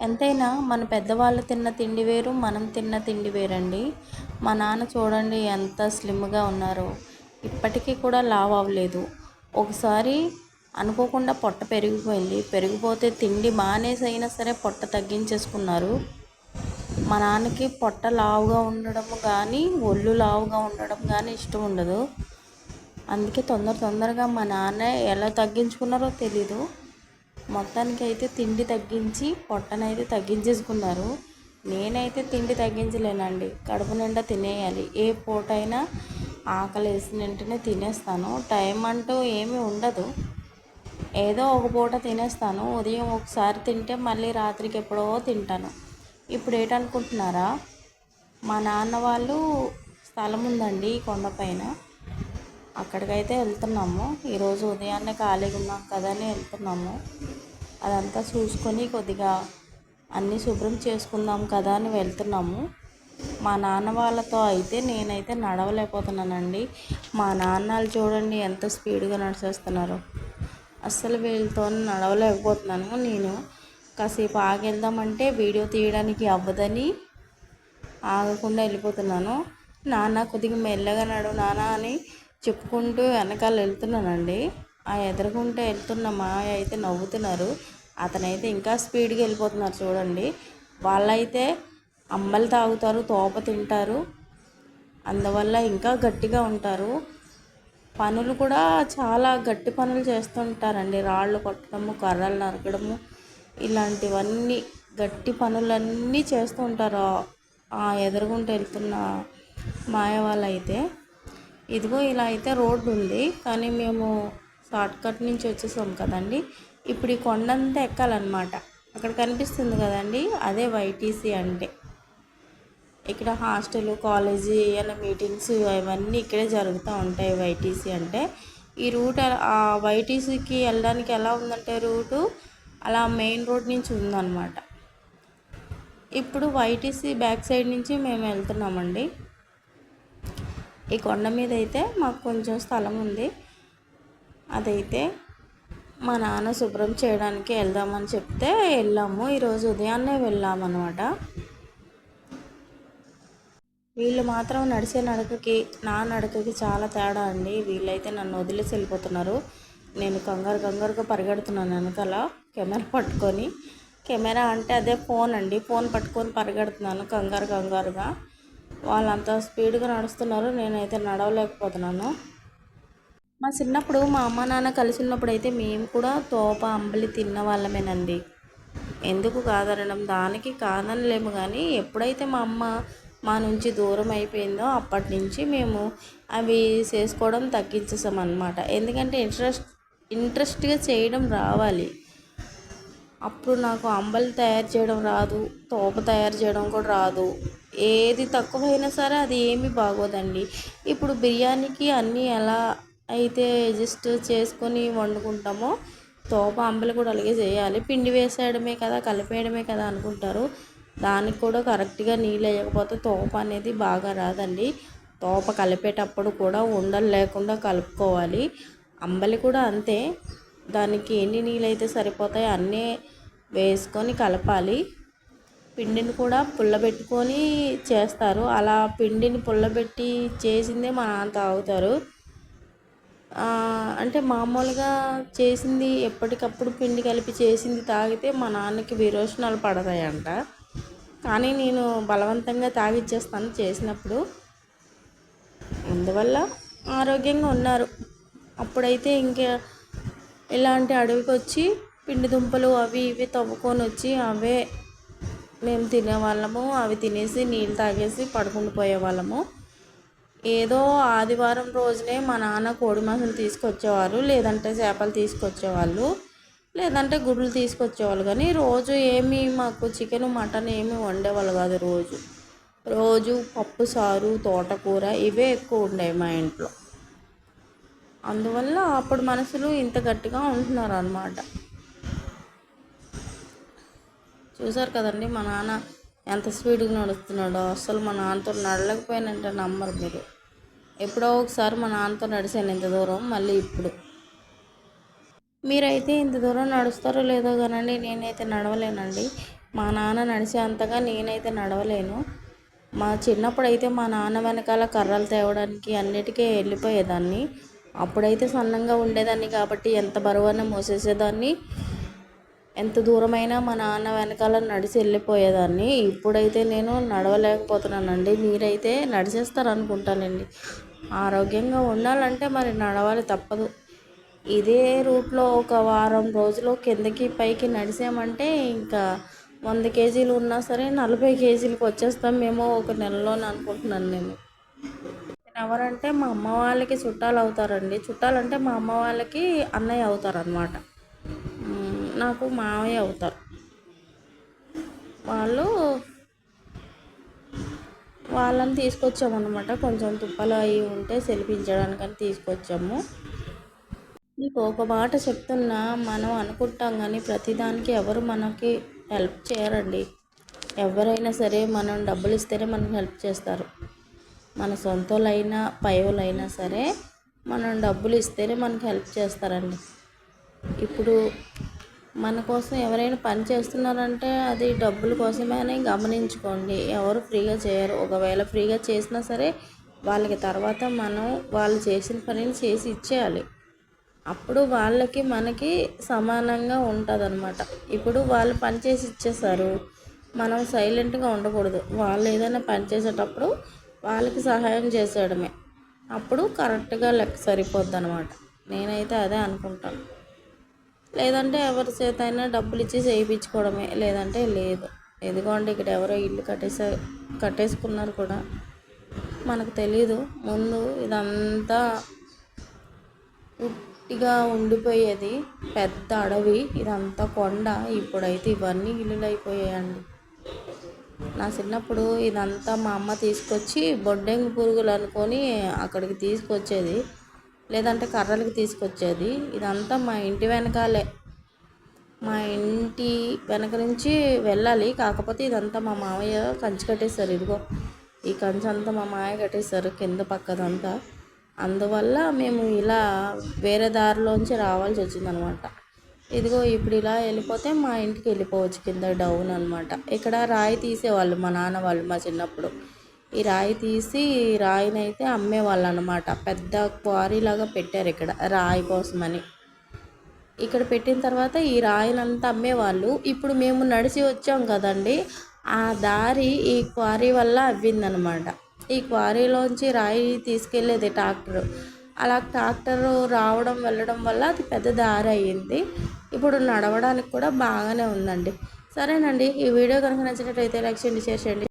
ఎంతైనా మన పెద్దవాళ్ళు తిన్న తిండి వేరు మనం తిన్న తిండి వేరండి. మా నాన్న చూడండి ఎంత స్లిమ్గా ఉన్నారో. ఇప్పటికీ కూడా లావ్ అవ్వలేదు. ఒకసారి అనుకోకుండా పొట్ట పెరిగిపోయింది. పెరిగిపోతే తిండి మానేసి సరే పొట్ట తగ్గించేసుకున్నారు. మా నాన్నకి పొట్ట లావుగా ఉండడం కానీ ఒళ్ళు లావుగా ఉండడం కానీ ఇష్టం ఉండదు. అందుకే తొందర తొందరగా మా నాన్న ఎలా తగ్గించుకున్నారో తెలీదు. మొత్తానికి అయితే తిండి తగ్గించి పొట్టనైతే తగ్గించేసుకున్నారు. నేనైతే తిండి తగ్గించలేనండి. కడుపు నిండా తినేయాలి. ఏ పూటైనా ఆకలి వేసిన వెంటనే తినేస్తాను. టైం అంటూ ఏమీ ఉండదు. ఏదో ఒక పూట తినేస్తాను. ఉదయం ఒకసారి తింటే మళ్ళీ రాత్రికి ఎప్పుడో తింటాను. ఇప్పుడు ఏంటనుకుంటున్నారా? మా నాన్న వాళ్ళు స్థలం ఉందండి కొండపైన. అక్కడికైతే వెళ్తున్నాము. ఈరోజు ఉదయాన్నే ఖాళీగా ఉన్నాం కదా అని వెళ్తున్నాము. అదంతా చూసుకొని కొద్దిగా అన్నీ శుభ్రం చేసుకుందాం కదా అని వెళ్తున్నాము. మా నాన్న వాళ్ళతో అయితే నేనైతే నడవలేకపోతున్నానండి. మా నాన్నలు చూడండి ఎంత స్పీడ్గా నడిచేస్తున్నారు. అస్సలు వీళ్ళతో నడవలేకపోతున్నాను నేను. కాసేపు ఆగెళ్దామంటే వీడియో తీయడానికి అవ్వదని ఆగకుండా వెళ్ళిపోతున్నాను. నాన్న కొద్దిగా మెల్లగా నడు నాన్న అని చెప్పుకుంటూ వెనకాల వెళ్తున్నానండి. ఆ ఎదురుకుంటే వెళ్తున్న మాయ అయితే నవ్వుతున్నారు. అతనైతే ఇంకా స్పీడ్గా వెళ్ళిపోతున్నారు చూడండి. వాళ్ళైతే అమ్మలు తాగుతారు తోప తింటారు. అందువల్ల ఇంకా గట్టిగా ఉంటారు. పనులు కూడా చాలా గట్టి పనులు చేస్తుంటారండి. రాళ్ళు కొట్టడము కర్రలు నరకడము ఇలాంటివన్నీ గట్టి పనులన్నీ చేస్తూ ఉంటారు ఆ ఎదురుగుంటూ వెళ్తున్న మాయ వాళ్ళైతే ఇదిగో ఇలా అయితే రోడ్డు ఉంది కానీ మేము షార్ట్కట్ నుంచి వచ్చేసాం కదండి. ఇప్పుడు ఈ కొండంతా ఎక్కాలన్నమాట. అక్కడ కనిపిస్తుంది కదండి అదే వైటీసీ అంటే. ఇక్కడ హాస్టల్ కాలేజీ ఏమైనా మీటింగ్స్ అవన్నీ ఇక్కడే జరుగుతూ ఉంటాయి వైటీసీ అంటే. ఈ రూట్ ఆ వైటీసీకి వెళ్ళడానికి ఎలా ఉందంటే రూటు అలా మెయిన్ రోడ్ నుంచి ఉందన్నమాట. ఇప్పుడు వైటీసీ బ్యాక్ సైడ్ నుంచి మేము వెళ్తున్నామండి. ఈ కొండ మీద అయితే మాకు కొంచెం స్థలం ఉంది. అదైతే మా నాన్న శుభ్రం చేయడానికి వెళ్దామని చెప్తే వెళ్ళాము. ఈరోజు ఉదయాన్నే వెళ్ళామన్నమాట. వీళ్ళు మాత్రం నడిచే నడకకి నా నడకకి చాలా తేడా అండి. వీళ్ళైతే నన్ను వదిలేసి వెళ్ళిపోతున్నారు. నేను కంగారు కంగారుగా పరిగెడుతున్నాను వెనకాల కెమెరా పట్టుకొని. కెమెరా అంటే అదే ఫోన్ అండి. ఫోన్ పట్టుకొని పరిగెడుతున్నాను కంగారు కంగారుగా. వాళ్ళంతా స్పీడ్గా నడుస్తున్నారు. నేనైతే నడవలేకపోతున్నాను. మా చిన్నప్పుడు మా అమ్మ నాన్న కలిసి ఉన్నప్పుడు అయితే మేము కూడా తోప అంబలి తిన్న వాళ్ళమేనండి ఎందుకు కాదనడం? దానికి కాదనలేము కానీ ఎప్పుడైతే మా అమ్మ మా నుంచి దూరం అయిపోయిందో అప్పటి నుంచి మేము అవి చేసుకోవడం తగ్గించేసామన్నమాట. ఎందుకంటే ఇంట్రెస్ట్ ఇంట్రెస్ట్గా చేయడం రావాలి. అప్పుడు నాకు అంబలి తయారు చేయడం రాదు తోప తయారు చేయడం కూడా రాదు. ఏది తక్కువైనా సరే అది ఏమీ బాగోదండి. ఇప్పుడు బిర్యానీకి అన్నీ ఎలా అయితే జస్ట్ చేసుకొని వండుకుంటామో తోప అంబలి కూడా అలాగే చేయాలి. పిండి వేసేయడమే కదా కలిపేయడమే కదా అనుకుంటారు. దానికి కూడా కరెక్ట్గా నీళ్ళు వేయకపోతే తోప అనేది బాగా రాదండి. తోప కలిపేటప్పుడు కూడా ఉండలు లేకుండా కలుపుకోవాలి. అంబలి కూడా అంతే. దానికి ఎన్ని నీళ్ళు అయితే సరిపోతాయో అన్నీ వేసుకొని కలపాలి. పిండిని కూడా పుల్లబెట్టుకొని చేస్తారు. అలా పిండిని పుల్లబెట్టి చేసిందే మా నాన్న తాగుతారు. అంటే మామూలుగా చేసింది ఎప్పటికప్పుడు పిండి కలిపి చేసింది తాగితే మా నాన్నకి విరోచనాలు పడతాయంట. కానీ నేను బలవంతంగా తాగిచ్చేస్తాను చేసినప్పుడు. అందువల్ల ఆరోగ్యంగా ఉన్నారు. అప్పుడైతే ఇంకా ఇలాంటి అడవికి వచ్చి పిండి దుంపలు అవి ఇవి తవ్వుకొని వచ్చి అవే మేము తినేవాళ్ళము అవి తినేసి నీళ్ళు తాగేసి పడుకుండి పోయేవాళ్ళము. ఏదో ఆదివారం రోజునే మా నాన్న కోడి మాంసం తీసుకొచ్చేవారు లేదంటే చేపలు తీసుకొచ్చేవాళ్ళు లేదంటే గుడ్లు తీసుకొచ్చేవాళ్ళు. కానీ రోజు ఏమి మాకు చికెన్ మటన్ ఏమి వండేవాళ్ళు కాదు రోజు. రోజు పప్పు సారు తోటకూర ఇవే ఎక్కువ ఉండేవి మా ఇంట్లో. అందువల్ల అప్పుడు మనసులు ఇంత గట్టిగా ఉంటున్నారు అన్నమాట చూసారు కదండి మా నాన్న ఎంత స్పీడ్గా నడుస్తున్నాడో. అసలు మా నాన్నతో నడలేకపోయానంటే నమ్మరు మీరు. ఎప్పుడో ఒకసారి మా నాన్నతో నడిచాను ఇంత దూరం మళ్ళీ ఇప్పుడు. మీరైతే ఇంత దూరం నడుస్తారో లేదో కానండి నేనైతే నడవలేనండి. మా నాన్న నడిచే అంతగా నేనైతే నడవలేను. మా చిన్నప్పుడైతే మా నాన్న వెనకాల కర్రలు తేవడానికి అన్నిటికీ వెళ్ళిపోయేదాన్ని. అప్పుడైతే సన్నంగా ఉండేదాన్ని కాబట్టి ఎంత బరువైనా మోసేసేదాన్ని. ఎంత దూరమైనా మా నాన్న వెనకాల నడిచి వెళ్ళిపోయేదాన్ని. ఇప్పుడైతే నేను నడవలేకపోతున్నానండి. మీరైతే నడిచేస్తారు అనుకుంటానండి ఆరోగ్యంగా ఉండాలంటే మరి నడవాలి తప్పదు. ఇదే రూట్లో ఒక వారం రోజులు కిందకి పైకి నడిచామంటే ఇంకా వంద కేజీలు ఉన్నా సరే నలభై కేజీలకు వచ్చేస్తాం. మేము ఒక నెలలోనే అనుకుంటున్నాను నేను. ఎవరంటే మా అమ్మ వాళ్ళకి చుట్టాలు అవుతారండి. చుట్టాలంటే మా అమ్మ వాళ్ళకి అన్నయ్య అవుతారనమాట నాకు మావయ్య అవుతారు. వాళ్ళు వాళ్ళని తీసుకొచ్చామన్నమాట. కొంచెం తుప్పలు అవి ఉంటే సెలిపించడానికని తీసుకొచ్చాము. నీకు ఒక మాట చెప్తున్నా మనం అనుకుంటాం కానీ ప్రతిదానికి ఎవరు మనకి హెల్ప్ చేయరండి. ఎవరైనా సరే మనం డబ్బులు ఇస్తేనే మనకి హెల్ప్ చేస్తారు. మన సొంతలైనా పయోలైనా సరే మనం డబ్బులు ఇస్తేనే మనకి హెల్ప్ చేస్తారండి. ఇప్పుడు మన కోసం ఎవరైనా పని చేస్తున్నారంటే అది డబ్బుల కోసమే అని గమనించుకోండి. ఎవరు ఫ్రీగా చేయరు. ఒకవేళ ఫ్రీగా చేసినా సరే వాళ్ళకి తర్వాత మనం వాళ్ళు చేసిన పనిని చేసి ఇచ్చేయాలి. అప్పుడు వాళ్ళకి మనకి సమానంగా ఉంటుంది అనమాట ఇప్పుడు వాళ్ళు పని చేసి ఇచ్చేసారు మనం సైలెంట్గా ఉండకూడదు. వాళ్ళు ఏదైనా పని చేసేటప్పుడు వాళ్ళకి సహాయం చేసేయడమే. అప్పుడు కరెక్ట్గా లెక్క సరిపోద్ది అనమాట నేనైతే అదే అనుకుంటాను. లేదంటే ఎవరి చేత అయినా డబ్బులు ఇచ్చి చేయించుకోవడమే లేదంటే లేదు. ఎదుగోండి ఇక్కడ ఎవరో ఇల్లు కట్టేసే కట్టేసుకున్నారు కూడా. మనకు తెలీదు. ముందు ఇదంతా ఉట్టిగా ఉండిపోయేది. పెద్ద అడవి. ఇదంతా కొండ. ఇప్పుడైతే ఇవన్నీ ఇల్లులు అయిపోయాయండి నా చిన్నప్పుడు ఇదంతా మా అమ్మ తీసుకొచ్చి బొడ్డెంగి పురుగులు అనుకొని అక్కడికి తీసుకొచ్చేది. లేదంటే కర్రలకి తీసుకొచ్చేది. ఇదంతా మా ఇంటి వెనకాలే. మా ఇంటి వెనక నుంచి వెళ్ళాలి. కాకపోతే ఇదంతా మా మామయ్య కంచి కట్టేశారు. ఇదిగో ఈ కంచి అంతా మా మామయ్య కట్టేశారు కింద పక్కదంతా. అందువల్ల మేము ఇలా వేరే దారిలోంచి రావాల్సి వచ్చిందనమాట. ఇదిగో ఇప్పుడు ఇలా వెళ్ళిపోతే మా ఇంటికి వెళ్ళిపోవచ్చు కింద డౌన్ అనమాట. ఇక్కడ రాయి తీసేవాళ్ళు మా నాన్న వాళ్ళు మా చిన్నప్పుడు. ఈ రాయి తీసి రాయినైతే అమ్మేవాళ్ళు అనమాట పెద్ద క్వారీలాగా పెట్టారు ఇక్కడ రాయి కోసమని. ఇక్కడ పెట్టిన తర్వాత ఈ రాయిలంతా అమ్మేవాళ్ళు ఇప్పుడు మేము నడిచి వచ్చాం కదండి ఆ దారి ఈ క్వారీ వల్ల అవ్విందనమాట. ఈ క్వారీలోంచి రాయి తీసుకెళ్ళేది ట్రాక్టర్. అలా ట్రాక్టర్ రావడం వెళ్ళడం వల్ల అది పెద్ద దారి అయ్యింది. ఇప్పుడు నడవడానికి కూడా బాగానే ఉందండి. సరేనండి ఈ వీడియో కనుక నచ్చినట్లయితే లైక్ చేయండి షేర్ చేయండి.